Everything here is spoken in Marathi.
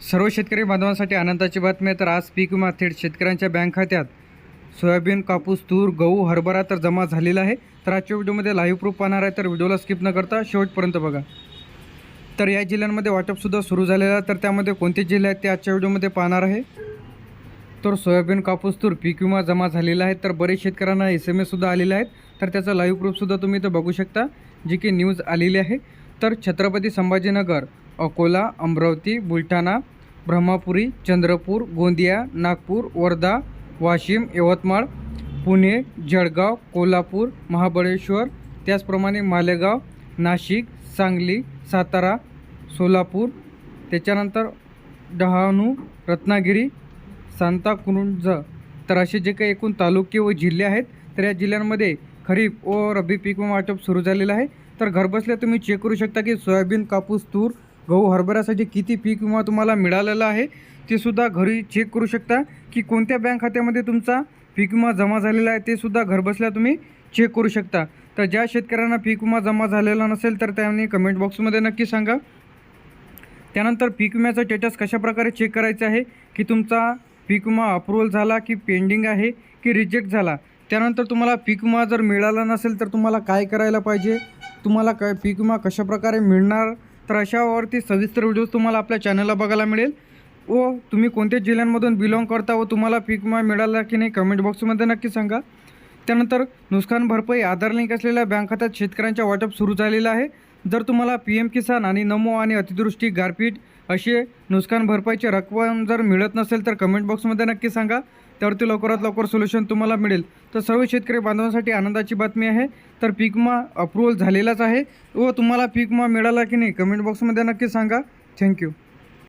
सर्व शेतकरी बांधवांसाठी आनंदाची बातमी आहे. तर आज पीक विमा थेट शेतकऱ्यांच्या बँक खात्यात. सोयाबीन कापूस तूर गहू हरभरा तर जमा झालेला आहे. तर आजच्या व्हिडिओमध्ये लाईव्ह प्रूफ पाहणार आहे. तर व्हिडिओला स्किप न करता शेवटपर्यंत बघा. तर या जिल्ह्यांमध्ये वाटपसुद्धा सुरू झालेलं आहे. तर त्यामध्ये कोणते जिल्हे आहेत ते आजच्या व्हिडिओमध्ये पाहणार आहे. तर सोयाबीन कापूस तूर पीक विमा जमा झालेला आहे. तर बरेच शेतकऱ्यांना एस एम एससुद्धा आलेले आहेत. तर त्याचा लाईव्ह प्रूफसुद्धा तुम्ही इथं बघू शकता. जी की न्यूज आलेली आहे. तर छत्रपती संभाजीनगर अकोला अमरावती बुलढाणा ब्रह्मापुरी चंद्रपूर गोंदिया नागपूर वर्धा वाशिम यवतमाळ पुणे जळगाव कोल्हापूर महाबळेश्वर त्याचप्रमाणे मालेगाव नाशिक सांगली सातारा सोलापूर त्याच्यानंतर डहाणू रत्नागिरी सांताक्रुंज तर असे जे काही एकूण तालुके व जिल्हे आहेत तर या जिल्ह्यांमध्ये खरीप व रब्बी पीक वाटप सुरू झालेलं आहे. तर घरबसल्या तुम्ही चेक करू शकता की सोयाबीन कापूस तूर गहू हरभऱ्यासाठी किती पीक विमा तुम्हाला मिळालेला आहे? ते सुद्धा घरी चेक करू शकता की कोणत्या बँक खात्यामध्ये तुमचा पीक विमा जमा झालेला आहे ते सुद्धा घरबसल्या तुम्ही चेक करू शकता. तर ज्या शेतकऱ्यांना पीक विमा जमा झालेला नसेल तर त्यांनी कमेंट बॉक्समध्ये नक्की सांगा. त्यानंतर पीक विम्याचा स्टेटस कशाप्रकारे चेक करायचं आहे? की तुमचा पीक विमा अप्रूव्हल झाला की पेंडिंग आहे की रिजेक्ट झाला? त्यानंतर तुम्हाला पीक विमा जर मिळाला नसेल तर तुम्हाला काय करायला पाहिजे? तुम्हाला काय पीक विमा कशाप्रकारे मिळणार? तर अशावरती सविस्तर व्हिडिओज तुम्हाला आपल्या चॅनलला बघायला मिळेल. व तुम्ही कोणत्या जिल्ह्यांमधून बिलॉंग करता व तुम्हाला पीक विमा मिळाला की नाही कमेंट बॉक्समध्ये नक्की सांगा. त्यानंतर नुकसान भरपाई आधार लिंक असलेल्या बँक खात्यात शेतकऱ्यांच्या वाटप सुरू झालेलं आहे. जर तुम्हाला पी एम किसान आणि नमो आणि अतिदृष्टी गारपीट असे नुकसान भरपाईची रक्कम जर मिळत नसेल तर कमेंट बॉक्समध्ये नक्की सांगा. त्यावरती लवकरात लवकर सोल्युशन तुम्हाला मिळेल. तर सर्व शेतकरी बांधवांसाठी आनंदाची बातमी आहे. तर पीक विमा अप्रूव्हल झालेलाच आहे. व तुम्हाला पीक विमा मिळाला की नाही कमेंट बॉक्समध्ये नक्की सांगा. थँक्यू